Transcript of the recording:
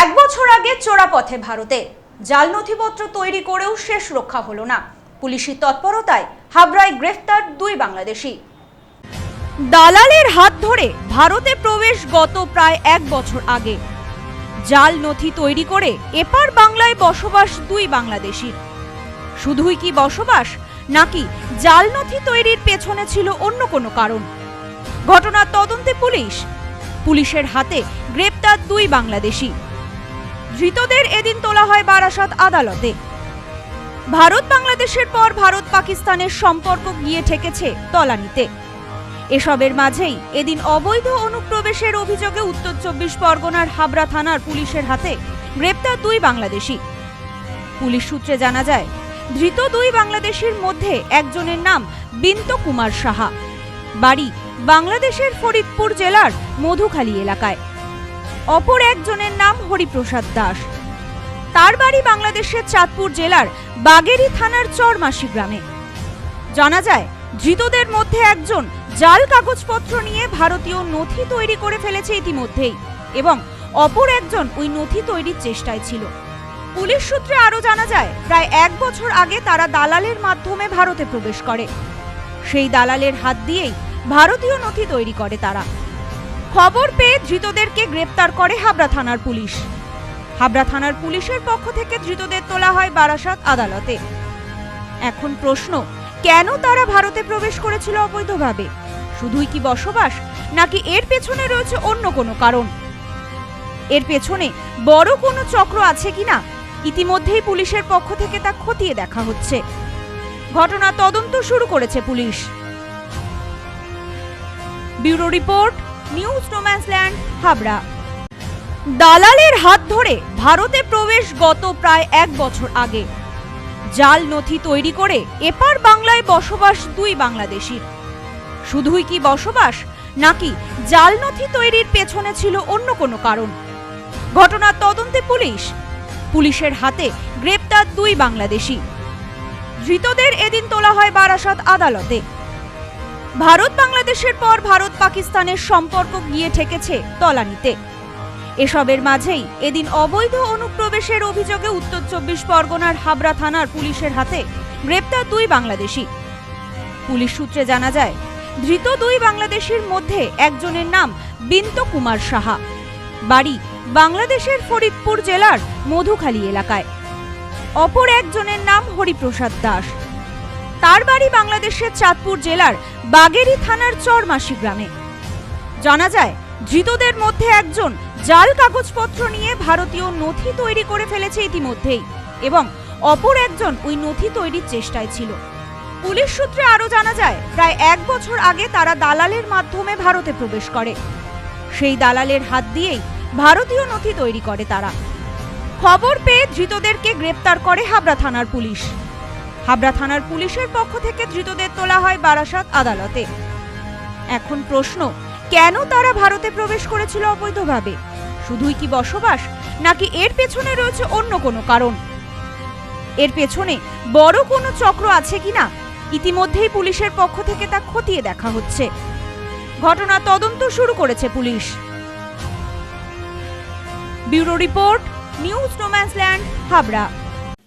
এক বছর আগে চোরাপথে ভারতে। জাল নথিপত্র তৈরি করেও শেষ রক্ষা হলো না। পুলিশি তৎপরতায় হাবড়ায় গ্রেফতার দুই বাংলাদেশি। দালালের হাত ধরে ভারতে প্রবেশ গত প্রায় এক বছর আগে। জাল নথি তৈরি করে এপার বাংলায় বসবাস দুই বাংলাদেশির শুধুই কি বসবাস, নাকি জাল নথি তৈরির পেছনে ছিল অন্য কোনো কারণ? ঘটনার তদন্তে পুলিশ। পুলিশের হাতে গ্রেপ্তার দুই বাংলাদেশি। ধৃতদের এদিন তোলা হয় বারাসাত আদালতে। ভারত বাংলাদেশের পর ভারত পাকিস্তানের সম্পর্ক গিয়ে ঠেকেছে তলানিতে। এসবের মাঝেই এদিন অবৈধ অনুপ্রবেশের অভিযোগে উত্তর চব্বিশ পরগনার হাবড়া থানার পুলিশের হাতে গ্রেপ্তার দুই বাংলাদেশি। পুলিশ সূত্রে জানা যায়, ধৃত দুই বাংলাদেশির মধ্যে একজনের নাম বিন্ত কুমার সাহা। বাড়ি বাংলাদেশের ফরিদপুর জেলার মধুখালী এলাকায়। অপর একজনের নাম হরিপ্রসাদ দাস। তার বাড়ি বাংলাদেশের চাঁদপুর জেলার বাগেরি থানার চরমাসি গ্রামে। জানা যায়, ধৃতদের মধ্যে একজন জাল কাগজপত্র নিয়ে ভারতীয় নথি তৈরি করে ফেলেছে ইতিমধ্যেই এবং অপর একজন ওই নথি তৈরির চেষ্টায় ছিল। পুলিশ সূত্রে আরও জানা যায়, প্রায় এক বছর আগে তারা দালালের মাধ্যমে ভারতে প্রবেশ করে। সেই দালালের হাত দিয়েই ভারতীয় নথি তৈরি করে তারা। খবর পেয়ে ধৃতদেরকে গ্রেপ্তার করে হাবড়া থানার পুলিশ। হাবড়া থানার পুলিশের পক্ষ থেকে ধৃতদের তোলা হয় বারাসাত আদালতে। এখন প্রশ্ন, কেন তারা ভারতে প্রবেশ করেছিল অবৈধভাবে? শুধুই কি বসবাস, নাকি এর পেছনে রয়েছে অন্য কোনো কারণ? এর পেছনে বড় কোনো চক্র আছে কিনা? ইতিমধ্যেই পুলিশের পক্ষ থেকে তা খতিয়ে দেখা হচ্ছে। ঘটনা তদন্ত শুরু করেছে police. Bureau report news no man's land, Habra. দালালের হাত ধরে ভারতে প্রবেশ গত প্রায় এক বছর আগে। জাল নথি তৈরি করে এপার বাংলায় বসবাস দুই বাংলাদেশির শুধুই কি বসবাস, নাকি জাল নথি তৈরির পেছনে ছিল অন্য কোনো কারণ? ঘটনার তদন্তে পুলিশ, পুলিশের হাতে গ্রেপ্তার দুই বাংলাদেশি। ধৃতদের এদিন তোলা হয় বারাসাত আদালতে। ভারত বাংলাদেশের পর ভারত পাকিস্তানের সম্পর্ক গিয়ে ঠেকেছে তলানিতে। এসবের মাঝেই এদিন অবৈধ অনুপ্রবেশের অভিযোগে উত্তর চব্বিশ পরগনার হাবড়া থানার পুলিশের হাতে গ্রেপ্তার দুই বাংলাদেশি। পুলিশ সূত্রে জানা যায়, ধৃত দুই বাংলাদেশির মধ্যে একজনের নাম বিন্ত কুমার সাহা। বাড়ি বাংলাদেশের ফরিদপুর জেলার মধুখালী এলাকায়। অপর একজনের নাম হরিপ্রসাদ দাস। তার বাড়ি বাংলাদেশের চাঁদপুর জেলার বাগেরি থানার চরমাসি গ্রামে। জানা যায়, ধৃতদের মধ্যে একজন জাল কাগজপত্র নিয়ে ভারতীয় নথি তৈরি করে ফেলেছে ইতিমধ্যেই এবং অপর একজন ওই নথি তৈরির চেষ্টায় ছিল। পুলিশ সূত্রে আরও জানা যায়, প্রায় এক বছর আগে তারা দালালের মাধ্যমে ভারতে প্রবেশ করে। সেই দালালের হাত দিয়েই ভারতীয় নথি তৈরি করে তারা। খবর পেয়ে ধৃতদেরকে গ্রেপ্তার করে হাবড়া থানার পুলিশ। হাবড়া থানার পুলিশের পক্ষ থেকে ধৃতদের তোলা হয় বারাসাত আদালতে। এখন প্রশ্ন, কেন তারা ভারতে প্রবেশ করেছিল অবৈধভাবে? শুধুই কি বসবাস, নাকি এর পেছনে রয়েছে অন্য কোনো কারণ? এর পেছনে বড় কোনো চক্র আছে কিনা? ইতিমধ্যেই পুলিশের পক্ষ থেকে তা খতিয়ে দেখা হচ্ছে। ঘটনা তদন্ত শুরু করেছে police. Bureau report, news no man's land, Habra.